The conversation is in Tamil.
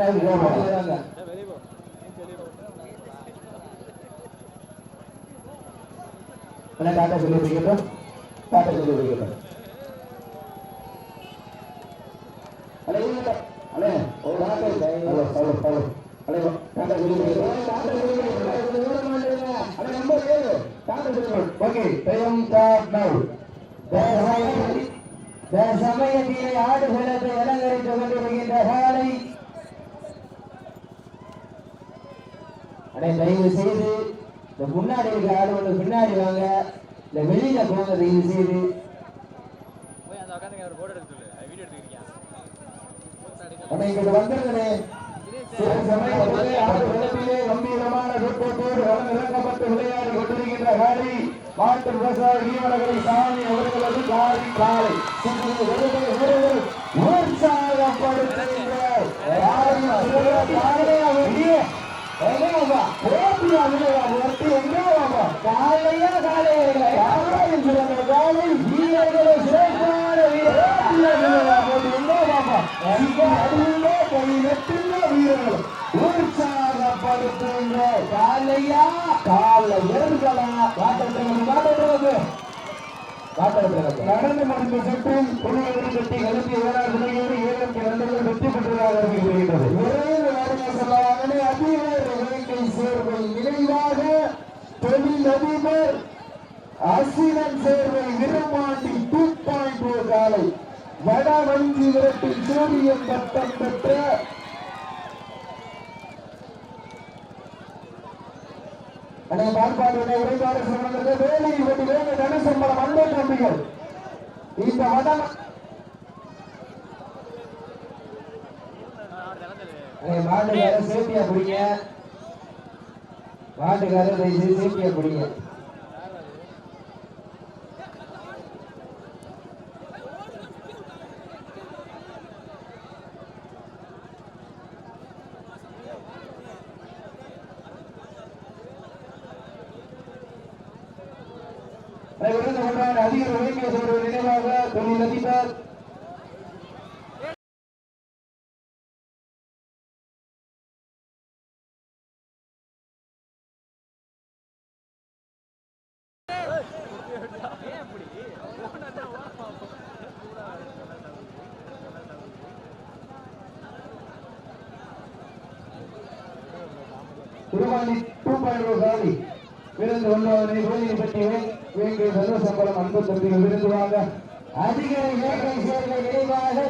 வராங்க டாட்டா சொல்லி வைக்கட்டும் டாட்டா சொல்லி வைக்கட்டும் அண்ணே ஒரு டாட்டா சொல்லி வைக்கட்டும் டாட்டா சொல்லி வைக்கட்டும் நம்பர் ஏழு டாட்டா சொல்லி ஓகே டைம் ஸ்டார்ட் ஆடுகளத்தை கொண்டிருக்கின்ற காலை அடே தயவு செய்து இந்த முன்னாடி இருக்க ஆடு வந்து பின்னாடி வாங்க. இந்த வெளியில போங்க தயவு செய்து கம்பீரமான இறக்கப்பட்டு விளையாடி கொண்டிருக்கின்ற காலை மாட்டு விவசாய வீரர்களை சாமி அவர்களது காரி காலை. காலையா? காலையர்களா? காட்டட்டும், காட்டட்டும். நடந்து முடிந்த சுற்றில் புனிதவரி கட்டி கலத்தி ஏழாம் நிலையோடு ஏழம் இரண்டுகள் வெற்றி பெற்றதாக அறிவிக்கப்படுகிறது விரைவில் வாரியாக சொல்லவாங்கனே அதிகார வேங்கை சேர்வை நினைவாக தொழில் அதிபர் அசிரன் சேர்வை விரும்மாண்டி டூ பாயிண்ட் ஓ காலை வடவஞ்சி விரட்டில் சூரியன் பட்டம் பெற்ற அண்ணே பார்ப்பாடு உரையாடு சிறந்தது வேலை வெட்டி வேலை தனசம்பளம் அன்பை தம்பிகள் இந்த வடம் அண்ணே மாட்டுக்கார சேஃப்டியா பிடிங்க மாட்டுக்கார தயவு அதிக நினைவாக தொழில் அதிபர் திருவாணி டூ பாயிண்ட் சாரி விருந்து வந்தவனை கோயிலை பற்றி வேண்டிய சர்வ சம்பளம் அன்பு தம்பிகள் விருந்து வாங்க அதிகாரி வேங்கை சேர்வை நினைவாக